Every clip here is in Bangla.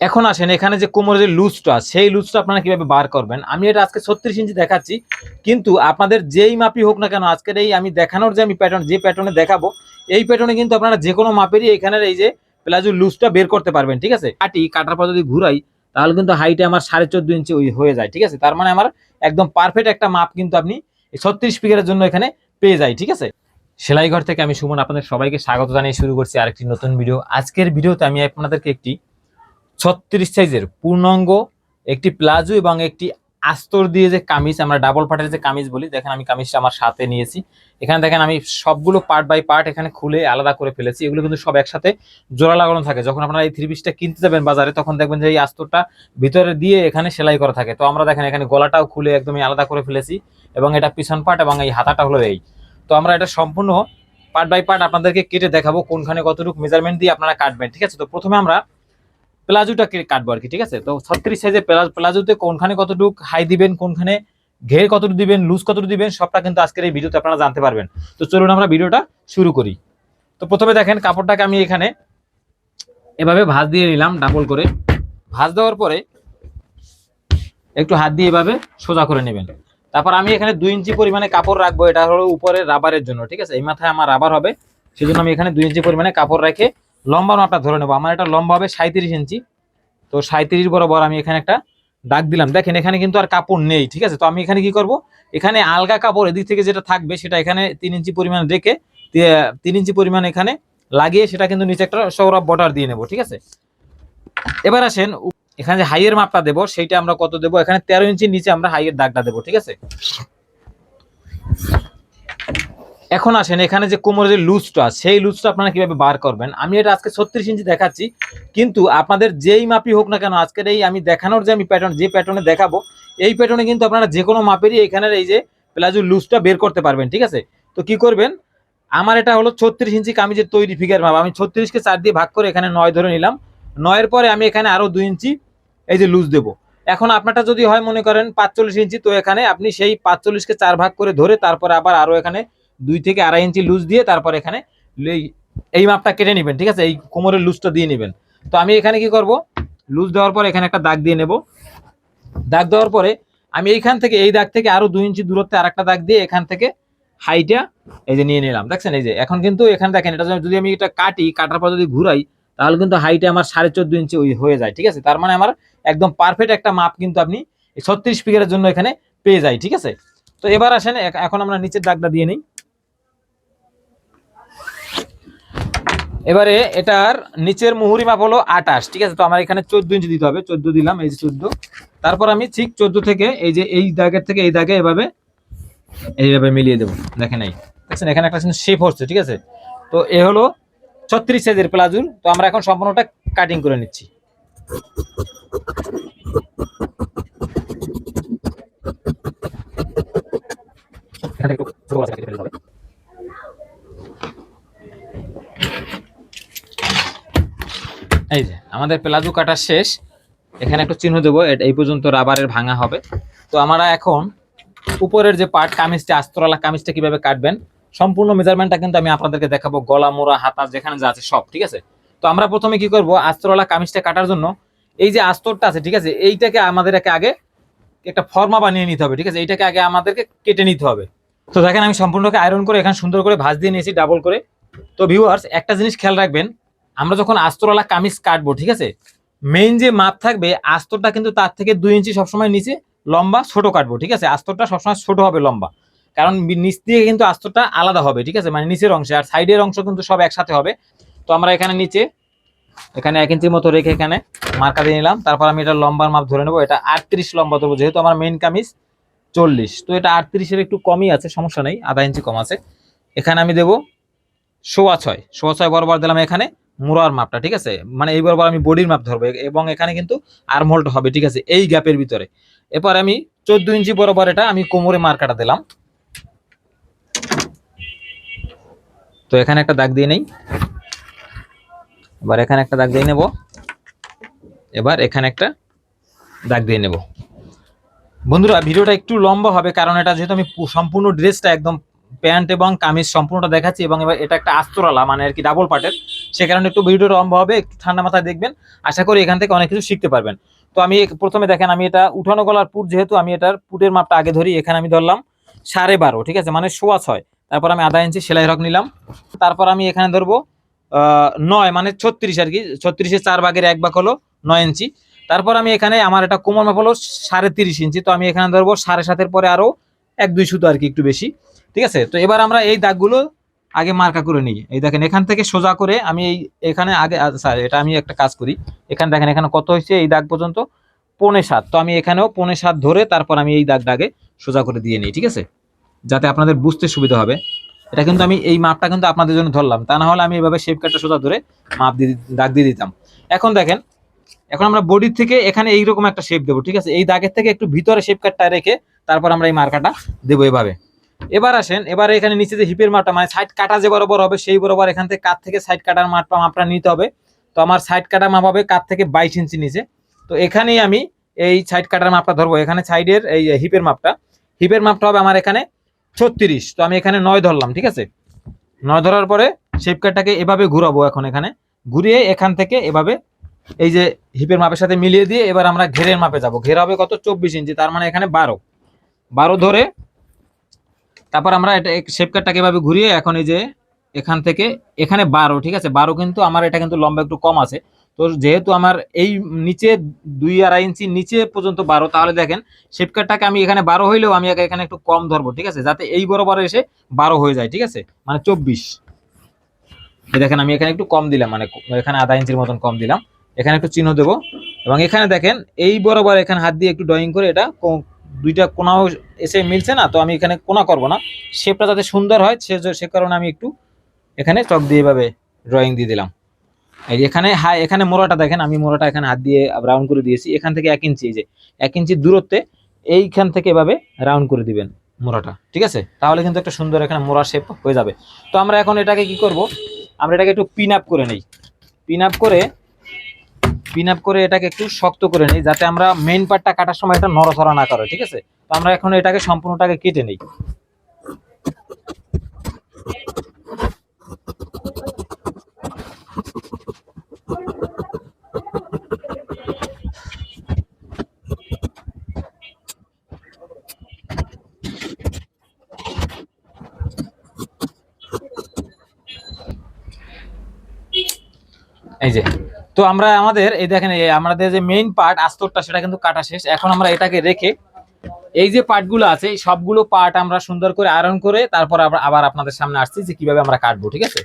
এখন আসেন, এখানে যে কোমরের যে লুজটা, সেই লুজটা আপনারা কীভাবে বার করবেন? আমি এটা আজকে ছত্রিশ ইঞ্চি দেখাচ্ছি, কিন্তু আপনাদের যেই মাপই হোক না কেন, আজকের এই আমি দেখানোর যে আমি প্যাটার্ন যে প্যাটার্নে দেখাবো, এই প্যাটার্নে কিন্তু আপনারা যে কোনো মাপেরই এখানের এই যে প্লাজোর লুজটা বের করতে পারবেন, ঠিক আছে? কাটি কাটার পর যদি ঘুরাই, তাহলে কিন্তু হাইটে আমার সাড়ে চোদ্দ ইঞ্চি ওই হয়ে যায়, ঠিক আছে? তার মানে আমার একদম পারফেক্ট একটা মাপ কিন্তু আপনি ছত্রিশ পিকের জন্য এখানে পেয়ে যায়, ঠিক আছে? সেলাই ঘর থেকে আমি সুমন আপনাদের সবাইকে স্বাগত জানিয়ে শুরু করছি আরেকটি নতুন ভিডিও আজকের ভিডিওতে আমি আপনাদেরকে একটি ছত্রিশ সাইজের পূর্ণাঙ্গ, একটি প্লাজো এবং একটি আস্তর দিয়ে যে কামিজ, আমরা ডাবল পার্টের যে কামিজ বলি, দেখেন আমি কামিজটা আমার সাথে নিয়েছি। এখানে দেখেন আমি সবগুলো পার্ট বাই পার্ট এখানে খুলে আলাদা করে ফেলেছি। এগুলো কিন্তু সব একসাথে জোড়া লাগানো থাকে। যখন আপনারা এই থ্রি পিসটা কিনতে যাবেন বাজারে, তখন দেখবেন যে এই আস্তরটা ভিতরে দিয়ে এখানে সেলাই করা থাকে। তো আমরা দেখেন এখানে গলাটাও খুলে একদমই আলাদা করে ফেলেছি এবং এটা পিছন পার্ট এবং এই হাতাটা হলো এই। তো আমরা এটা সম্পূর্ণ পার্ট বাই পার্ট আপনাদেরকে কেটে দেখাবো কোনখানে কতটুকু মেজারমেন্ট দিয়ে আপনারা কাটবেন, ঠিক আছে? তো প্রথমে আমরা প্লাজোটা কাটবো আর কি, ঠিক আছে? তো ছত্রিশ সাইজের প্লাজোতে কোনখানে কতটুকু হাই দিবেন, কোনখানে ঘের কতটুকু দিবেন লুজ কতটুকু দিবেন, সবটা কিন্তু আজকের এই ভিডিওতে আপনারা জানতে পারবেন। তো চলুন আমরা ভিডিওটা শুরু করি। তো প্রথমে দেখেন কাপড়টাকে আমি এখানে এভাবে ভাঁজ দিয়ে নিলাম ডাবল করে। ভাঁজ দেওয়ার পরে একটু হাত দিয়ে এভাবে সোজা করে নেবেন। তারপর আমি এখানে দুই ইঞ্চি পরিমাণে কাপড় রাখব, এটা হলো উপরে রাবারের জন্য, ঠিক আছে? এই মাথায় আমার রাবার হবে, সেজন্য আমি এখানে দুই ইঞ্চি পরিমাণে কাপড় রেখে লম্বা মাপটা ধরে নেব। আমার এটা লম্বা হবে সাঁত্রিশ ইঞ্চি। তো সাঁত্রিশ বরাবর আমি এখানে একটা দাগ দিলাম। দেখেন, এখানে কিন্তু আর কাপড় নেই, ঠিক আছে? তো আমি এখানে কি করব? এখানে আলগা কাপড় এদিক থেকে যেটা থাকবে, সেটা এখানে তিন ইঞ্চি পরিমাণ রেখে তিন ইঞ্চি পরিমাণ এখানে লাগিয়ে সেটা কিন্তু নিচে একটা সৌরভ বর্ডার দিয়ে নেব, ঠিক আছে? এবার আসেন এখানে যে হাইয়ের মাপটা দেবো, সেইটা আমরা কত দেবো? এখানে তেরো ইঞ্চির নিচে আমরা হাইয়ের দাগটা দেবো, ঠিক আছে? এখন আসেন, এখানে যে কোমরের যে লুজটা, সেই লুজটা আপনারা কীভাবে বার করবেন? আমি এটা আজকে ছত্রিশ ইঞ্চি দেখাচ্ছি, কিন্তু আপনাদের যেই মাপই হোক না কেন, আজকের এই আমি দেখানোর যে আমি প্যাটার্ন যে প্যাটার্নে দেখাবো, এই প্যাটার্নে কিন্তু আপনারা যে কোনো মাপেরই এখানের এই যে প্লাজোর লুজটা বের করতে পারবেন, ঠিক আছে? তো কি করবেন? আমার এটা হলো ছত্রিশ ইঞ্চি কামিজের তৈরি ফিগার মাপ। আমি ছত্রিশকে চার দিয়ে ভাগ করে এখানে নয় ধরে নিলাম। নয়ের পরে আমি এখানে আরও দুই ইঞ্চি এই যে লুজ দেবো। এখন আপনারটা যদি হয়, মনে করেন পাঁচচল্লিশ ইঞ্চি, তো এখানে আপনি সেই পাঁচচল্লিশকে চার ভাগ করে ধরে তারপরে আবার আরও এখানে দুই থেকে আড়াই ইঞ্চি লুজ দিয়ে তারপর এখানে এই- মাপটা কেটে নেবেন, ঠিক আছে? এই কোমরের লুজটা দিয়ে নেবেন। তো আমি এখানে কি করব? লুজ দেওয়ার পর এখানে একটা দাগ দিয়ে নেব। দাগ দেওয়ার পরে আমি এইখান থেকে, এই দাগ থেকে আরও দুই ইঞ্চি দূরত্বে আরেকটা দাগ দিয়ে এখান থেকে হাইটা এই যে নিয়ে নিলাম, দেখছেন? এই যে এখন কিন্তু এখানে দেখেন, এটা যদি আমি এটা কাটি, কাটার পর যদি ঘুরাই, তাহলে কিন্তু হাইটে আমার সাড়ে চোদ্দ ইঞ্চি ওই হয়ে যায়, ঠিক আছে? তার মানে আমার একদম পারফেক্ট একটা মাপ কিন্তু আপনি ছত্রিশ ফিগারের জন্য এখানে পেয়ে যায় ঠিক আছে? তো এবার আসেন এখন আমরা নিচের দাগটা দিয়ে নিই। এবারে এটার নিচের মুহুরি মাপ হলো আটাশ ঠিক আছে? তো আমার এখানে চোদ্দ ইঞ্চি দিতে হবে, চোদ্দ দিলাম, এই যে চোদ্দ। তারপর আমি ঠিক চোদ্দ থেকে এই যে এই দাগের থেকে এই দাগে এভাবে, এইভাবে মিলিয়ে দেবো, দেখেন এই। দেখছেন? এখানে একটা শেপ হচ্ছে, ঠিক আছে? তো এ হলো ছত্রিশ সাইজের প্লাজুর তো আমরা এখন সম্পূর্ণটা কাটিং করে নিচ্ছি। এখানে একটু ছোট আছে, কেটে ফেলতে হবে। এই যে, আমাদের প্লাজো কাটা শেষ। এখানে একটু চিহ্ন দেবো এই পর্যন্ত রাবারের ভাঙা হবে। তো আমরা এখন উপরের যে পার্ট কামিজটা, আস্তরালা কামিজটা কীভাবে কাটবেন, সম্পূর্ণ মেজারমেন্টটা কিন্তু আমি আপনাদেরকে দেখাবো, গলা, মোড়া, হাতা, যেখানে যা আছে সব, ঠিক আছে? তো আমরা প্রথমে কি করব, আস্তরালা কামিজটা কাটার জন্য, এই যে আস্তরটা আছে, ঠিক আছে, এইটাকে আমাদেরকে আগে একটা ফর্মা বানিয়ে নিতে হবে, ঠিক আছে? এইটাকে আগে আমাদেরকে কেটে নিতে হবে। তো দেখেন আমি সম্পূর্ণকে আয়রন করে এখানে সুন্দর করে ভাঁজ দিয়ে নিয়েছি ডাবল করে। তো ভিউয়ার্স একটা জিনিস খেয়াল রাখবেন আমরা যখন আস্তরওয়ালা কামিজ কাটবো, ঠিক আছে? মেইন যে মাপ থাকবে, আস্তরটা কিন্তু তার থেকে দুই ইঞ্চি সবসময় নিচে, লম্বা, ছোট কাটবো, ঠিক আছে? আস্তরটা সবসময় ছোট হবে, লম্বা। কারণ নিচ দিয়ে কিন্তু আস্তরটা আলাদা হবে, ঠিক আছে? মানে নিচের অংশে, আর সাইডের অংশ কিন্তু সব একসাথে হবে। তো আমরা এখানে নিচে, এখানে এক ইঞ্চির মতো রেখে এখানে মার্কা দিয়ে নিলাম। তারপর আমি এটা লম্বার মাপ ধরে নেব। এটা আটত্রিশ লম্বা ধরবো, যেহেতু আমার মেইন কামিজ চল্লিশ। তো এটা আটত্রিশের একটু কমই আছে, সমস্যা নেই, আধা ইঞ্চি কম আছে। এখানে আমি দেবো সোয়া ছয়। সোয়া ছয় বরাবর দিলাম এখানে। মুড়ার মাপটা, ঠিক আছে? মানে এই বরাবর আমি বডির মাপ ধরবো, এবং এখানে কিন্তু আর্মহোল্ড হবে, ঠিক আছে? এই গ্যাপের ভিতরে। এরপর আমি চোদ্দ ইঞ্চি বরাবর এটা আমি কোমরে মার্কাটা দিলাম। তো এখানে একটা দাগ দিয়ে নেই। এবার এখানে একটা দাগ দিয়ে নেব। এবার এখানে একটা দাগ দিয়ে নেব। বন্ধুরা, ভিডিওটা একটু লম্বা হবে, কারণ এটা যেহেতু আমি সম্পূর্ণ ড্রেসটা একদম প্যান্ট এবং কামিজ সম্পূর্ণটা দেখাচ্ছি এবং এবার এটা একটা আস্তরালা মানে আর কি ডাবল পার্টের সে কারণে একটু ভিডিওটা লম্বা হবে, একটু ঠান্ডা মাথায় দেখবেন। আশা করি এখান থেকে অনেক কিছু শিখতে পারবেন। তো আমি প্রথমে দেখেন, আমি এটা উঠানো গলার পুট যেহেতু, আমি এটার পুটের মাপটা আগে ধরি। এখানে আমি ধরলাম সাড়ে বারো, ঠিক আছে? মানে সোয়া ছয়। তারপর আমি আধা ইঞ্চি সেলাই রক নিলাম। তারপর আমি এখানে ধরবো নয় মানে ছত্রিশ আর কি। ছত্রিশের চার ভাগের এক ভাগ হলো নয় ইঞ্চি। তারপর আমি এখানে আমার এটা কোমর মাপ হলো সাড়ে তিরিশ ইঞ্চি। তো আমি এখানে ধরবো সাড়ে সাতের পরে আরও এক দুই সুতো আর কি একটু বেশি। ঠিক আছে? তো এবার আমরা এই দাগগুলো আগে মার্কা করে নিই। এই দেখেন, এখান থেকে সোজা করে আমি এই এখানে আগে স্যার এটা আমি একটা কাজ করি। এখানে দেখেন, এখানে কত হয়েছে এই দাগ পর্যন্ত? পৌনে সাত। তো আমি এখানেও পৌনে সাত ধরে তারপর আমি এই দাগটা আগে সোজা করে দিয়ে নিই, ঠিক আছে? যাতে আপনাদের বুঝতে সুবিধা হবে। এটা কিন্তু আমি এই মাপটা কিন্তু আপনাদের জন্য ধরলাম। তা না হলে আমি এইভাবে শেপ কাটটা সোজা ধরে মাপ দিয়ে দাগ দিয়ে দিতাম। এখন দেখেন, এখন আমরা বডির থেকে এখানে এইরকম একটা শেপ দেবো, ঠিক আছে? এই দাগের থেকে একটু ভিতরে শেপ কাটটা রেখে তারপর আমরা এই মার্কাটা দেবো এভাবে। এবার আসেন, এবার এখানে নিচে যে হিপের মাপটা মানে সাইড কাটা যে বরাবর হবে, সেই বরাবর এখান থেকে কাত থেকে সাইড কাটার মাপটা মাপটা নিতে হবে। তো আমার সাইড কাটা মাপ হবে কাত থেকে বাইশ ইঞ্চি নিচে। তো এখানেই আমি এই সাইড কাটার মাপটা ধরবো। এখানে সাইডের এই হিপের মাপটা। হিপের মাপটা হবে আমার এখানে ছত্রিশ। তো আমি এখানে নয় ধরলাম, ঠিক আছে? নয় ধরার পরে শেপ কাটটাকে এভাবে ঘুরাবো এখন এখানে। ঘুরিয়ে এখান থেকে এভাবে এই যে হিপের মাপের সাথে মিলিয়ে দিয়ে এবার আমরা ঘেরের মাপে যাব। ঘের হবে কত? চব্বিশ ইঞ্চি, তার মানে এখানে বারো। বারো ধরে তারপর আমরা এটা শেপ কাটটাকে এভাবে ঘুরিয়ে এখন এই যে এখান থেকে, এখানে বারো, ঠিক আছে? বারো কিন্তু আমার এটা কিন্তু লম্বা একটু কম আছে। তো যেহেতু আমার এই নিচে দুই আড়াই ইঞ্চি নিচে পর্যন্ত বারো, তাহলে দেখেন শেপ কাটটাকে আমি এখানে বারো হইলেও আমি এখানে একটু কম ধরবো, ঠিক আছে? যাতে এই বরাবর এসে বারো হয়ে যায়, ঠিক আছে? মানে চব্বিশ। দেখেন আমি এখানে একটু কম দিলাম মানে এখানে আধা ইঞ্চির মতন কম দিলাম। এখানে একটু চিহ্ন দেবো। এবং এখানে দেখেন এই বরাবর এখানে হাত দিয়ে একটু ড্রয়িং করে এটা দুইটা কোনাও এসে মিলছে না, তো আমি এখানে কোনা করব না। শেপটা যাতে সুন্দর হয়, সে সে কারণে আমি একটু এখানে চক দিয়ে এভাবে ড্রয়িং দিয়ে দিলাম। এই এখানে হ্যাঁ এখানে মোড়াটা দেখেন, আমি মোড়াটা এখানে হাত দিয়ে রাউন্ড করে দিয়েছি। এখান থেকে এক ইঞ্চি যে এক ইঞ্চি দূরত্বে এইখান থেকে এভাবে রাউন্ড করে দিবেন মোড়াটা, ঠিক আছে? তাহলে কিন্তু একটা সুন্দর এখানে মোড়া শেপ হয়ে যাবে। তো আমরা এখন এটাকে কি করব? আমরা এটাকে একটু পিন আপ করে নেই। পিন আপ করে পিন আপ করে এটাকে একটু শক্ত করে নিই, যাতে আমরা মেইন পার্টটা কাটার সময় এটা নড়াচড়া না করে, ঠিক আছে? তো আমরা এখন এটাকে সম্পূর্ণটাকে কেটে নিই। এই যে তো আমরা আমাদের, এই দেখেন আমাদের যে মেইন পার্ট আস্তরটা, সেটা কিন্তু কাটা শেষ। এখন আমরা এটাকে রেখে এই যে পার্টগুলো আছে সবগুলো পার্ট আমরা সুন্দর করে আয়রন করে তারপর আবার আপনাদের সামনে আসছি যে কীভাবে আমরা কাটবো, ঠিক আছে?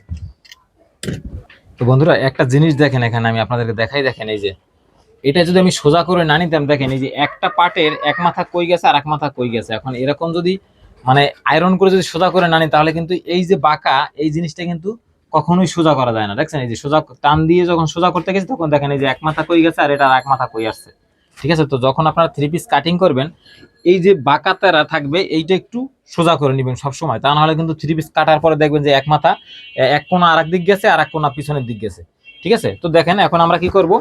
তো বন্ধুরা, একটা জিনিস দেখেন এখানে, আমি আপনাদেরকে দেখাই, দেখেন এই যে। এটা যদি আমি সোজা করে না নিতাম, দেখেন এই যে একটা পার্টের এক মাথা কই গেছে আর এক মাথা কই গেছে। এখন এরকম যদি মানে আয়রন করে যদি সোজা করে না নিই, তাহলে কিন্তু এই যে বাঁকা, এই জিনিসটা কিন্তু কখনোই সোজা করা যায় না। দেখছেন? এই যে সোজা টান দিয়ে যখন সোজা করতে গেছে, তখন দেখেন এই যে এক মাথা কই গেছে আর এটা এক মাথা কই আসছে। ঠিক আছে? তো যখন আপনারা থ্রি পিস কাটিং করবেন, এই যে বাঁকা তারা থাকবে, এইটা একটু সোজা করে নেবেন সবসময়। তা নাহলে কিন্তু থ্রি পিস কাটার পরে দেখবেন যে এক মাথা এক কোনা আর দিক গেছে, আর এক কোনা পিছনের দিক গেছে। ঠিক আছে? তো দেখেন, এখন আমরা কি করব?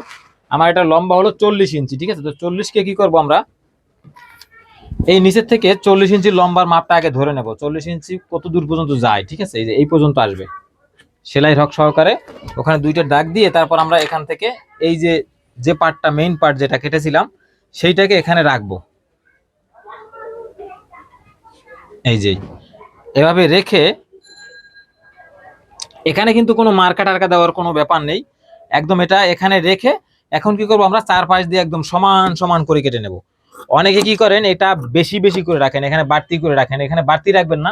আমার এটা লম্বা হলো চল্লিশ ইঞ্চি, ঠিক আছে? তো চল্লিশকে কি করব আমরা? এই নিচের থেকে চল্লিশ ইঞ্চি লম্বার মাপটা আগে ধরে নেব। চল্লিশ ইঞ্চি কত দূর পর্যন্ত যায়? ঠিক আছে? এই যে এই পর্যন্ত আসবে। সেলাই রক সহকারে ওখানে দুইটা ডাক দিয়ে তারপর আমরা এখান থেকে এই যে যে পার্টটা মেইন পার্ট যেটা কেটেছিলাম, সেইটাকে এখানে রাখব। এই যে, এভাবে রেখে এখানে কিন্তু কোনো মার্কা টার্কা দেওয়ার কোনো ব্যাপার নেই। একদম এটা এখানে রেখে এখন কি করব আমরা চার পাশ দিয়ে একদম সমান সমান করে কেটে নেব। অনেকে কি করেন, এটা বেশি বেশি করে রাখেন, এখানে বাড়তি করে রাখেন। এখানে বাড়তি রাখবেন না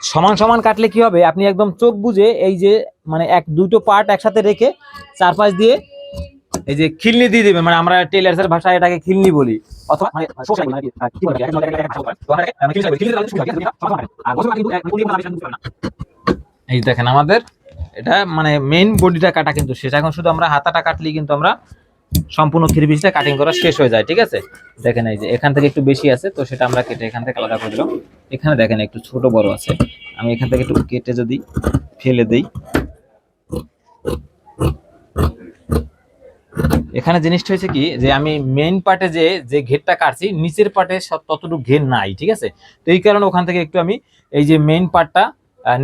সমান সমান কাটলে কি হবে আপনি একদম চোখ বুঝে এই যে মানে এক দুটো পার্ট একসাথে রেখে চার পাশ দিয়ে এই যে খিলনি দিয়ে দিবেন মানে আমরা টেলার্সের ভাষায় এটাকে খিলনি বলি অথবা মানে মানে মানে এই দেখেন আমাদের এটা মানে মেইন বডিটা কাটা কিন্তু শেষ এখন শুধু আমরা হাতাটা কাটলেই কিন্তু আমরা সম্পূর্ণ থ্রি পিসটা কাটিং করা শেষ হয়ে যায়, ঠিক আছে? দেখেন এই যে, এখান থেকে একটু বেশি আছে, তো সেটা আমরা কেটে এখান থেকে আলাদা করে দিলাম। এখানে দেখেন একটু ছোট বড় আছে। আমি এখান থেকে একটু কেটে যদি ফেলে দেই। এখানে জিনিসটা হয়েছে কি, যে আমি মেইন পার্টে যে যে ঘেরটা কাটছি, নিচের পার্টে ততটুকু ঘের নাই, ঠিক আছে? তো এই কারণে ওখান থেকে একটু আমি এই যে মেইন পার্টটা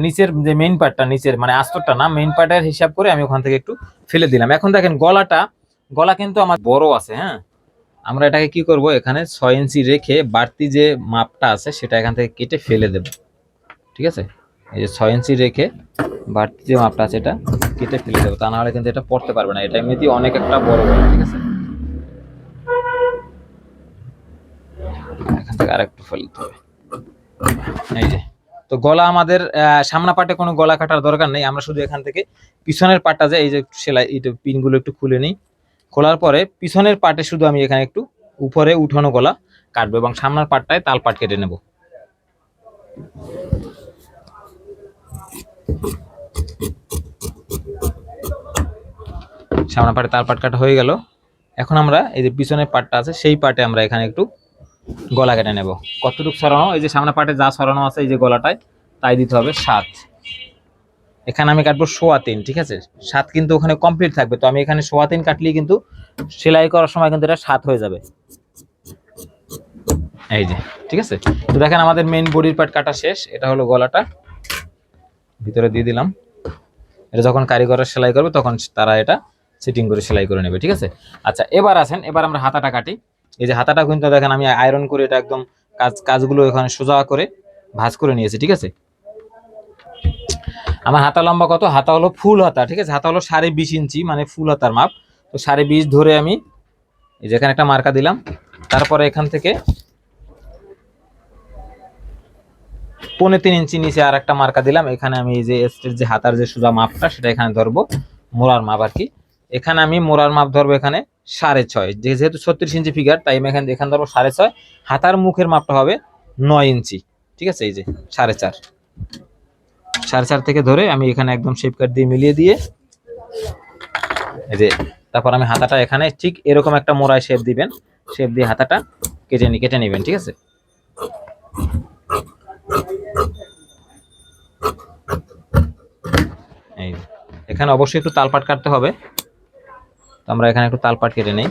নিচের যে মেইন পার্টটা নিচের মানে আস্তরটা না মেইন পার্টের হিসাব করে আমি ওখান থেকে একটু ফেলে দিলাম। এখন দেখেন গলাটা গলা কিন্তু আমার বড় আছে হ্যাঁ? আমরা এটাকে কি করব? এখানে ছয় ইঞ্চি রেখে বাড়তি যে মাপটা আছে, সেটা এখান থেকে কেটে ফেলে দেব। ঠিক আছে? এই যে ছয় ইঞ্চি রেখে বাড়তি যে মাপটা আছে, এটা কেটে ফেলে দেবো। তা না হলে কিন্তু এটা পড়তে পারবে না। এটা এমনিতেই অনেক একটা বড় গলা ঠিক আছে? এখান থেকে আরেকটু ফেলতে হবে। এই যে, তো গলা আমাদের সামনা পাটে কোনো গলা কাটার দরকার নেই। আমরা শুধু এখান থেকে পিছনের পাটটা যে, এই যে সেলাই, এই পিনগুলো একটু খুলে নিই। খোলার পরে পিছনের পাটে শুধু আমি এখানে একটু উপরে উঠানো গলা কাটবো এবং সামনের পাটটায় তাল পাট কেটে নেব। সামনের পাটে তাল পাট কাটা হয়ে গেল। এখন আমরা এই যে পিছনের পাটটা আছে, সেই পাটে আমরা এখানে একটু গলা কেটে নেব। কতটুকু সরানো? এই যে সামনে পাটে যা সরানো আছে, এই যে গলাটায়, তাই দিতে হবে সাত। এখানে আমি কাটবো সোয়া তিন, ঠিক আছে? সাত কিন্তু ওখানে কমপ্লিট থাকবে, তো আমি এখানে সোয়া তিন কাটলেই কিন্তু সেলাই করার সময় কিন্তু এটা সাত হয়ে যাবে। এই যে, ঠিক আছে? তো দেখেন আমাদের মেন বডির পার্ট কাটা শেষ, এটা হলো গলাটা। ভিতরে দিয়ে দিলাম। এটা যখন কারিগররা সেলাই করবে, তখন তারা এটা সিটিং করে সেলাই করে নেবে, ঠিক আছে? আচ্ছা এবার আসেন, এবার আমরা হাতাটা কাটি। এই যে হাতাটা কিন্তু দেখেন আমি আয়রন করে এটা একদম কাজ, কাজগুলো এখানে সোজা করে ভাঁজ করে নিয়েছি, ঠিক আছে? আমার হাতা লম্বা কত? হাতা হলো ফুল হাতা, ঠিক আছে? হাতা হলো সাড়ে বিশ ইঞ্চি মানে ফুল হাতার মাপ। তো সাড়ে বিশ ধরে আমি এই যেখানে একটা মার্কা দিলাম। তারপরে এখান থেকে পৌনে তিন ইঞ্চি নিচে আর একটা মার্কা দিলাম। এখানে আমি এই যে এস্টের যে হাতার যে সোজা মাপটা, সেটা এখানে ধরবো। মোড়ার মাপ আর কি। এখানে আমি মোড়ার মাপ ধরবো এখানে সাড়ে ছয়। যেহেতু ছত্রিশ ইঞ্চি ফিগার তাই আমি এখানে এখানে ধরবো সাড়ে ছয়। হাতার মুখের মাপটা হবে নয় ইঞ্চি, ঠিক আছে? এই যে সাড়ে চার। সাড়ে চার থেকে ধরে আমি এখানে একদম শেপ কাট দিয়ে মিলিয়ে দিয়ে এই যে তারপর আমি হাতাটা এখানে ঠিক এরকম একটা মোড়ায় শেপ দিবেন শেপ দিয়ে হাতাটা কেটে নি কেটে নেবেন, ঠিক আছে? এই এখানে অবশ্যই একটু তালপাট কাটতে হবে। তো আমরা এখানে একটু তালপাট কেটে নেই।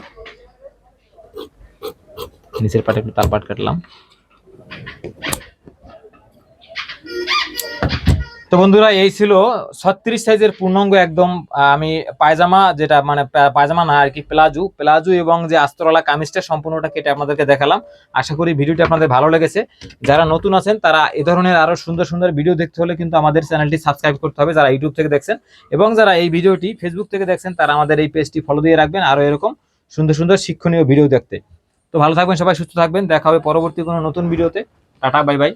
নিচের পাটে একটু তালপাট কাটলাম। তো বন্ধুরা, এই ছিল ছত্রিশ সাইজের পূর্ণাঙ্গ একদম আমি পায়জামা যেটা মানে পায়জামা না আর কি, প্লাজু। প্লাজু এবং যে আস্তরওয়ালা কামিজটা সম্পূর্ণটা কেটে আপনাদেরকে দেখালাম। আশা করি ভিডিওটি আপনাদের ভালো লেগেছে। যারা নতুন আছেন, তারা এ ধরনের আরও সুন্দর সুন্দর ভিডিও দেখতে হলে কিন্তু আমাদের চ্যানেলটি সাবস্ক্রাইব করতে হবে, যারা ইউটিউব থেকে দেখছেন। এবং যারা এই ভিডিওটি ফেসবুক থেকে দেখছেন, তারা আমাদের এই পেজটি ফলো দিয়ে রাখবেন, আরও এরকম সুন্দর সুন্দর শিক্ষণীয় ভিডিও দেখতে। তো ভালো থাকবেন, সবাই সুস্থ থাকবেন। দেখা হবে পরবর্তী কোনো নতুন ভিডিওতে। টাটা, বাই বাই।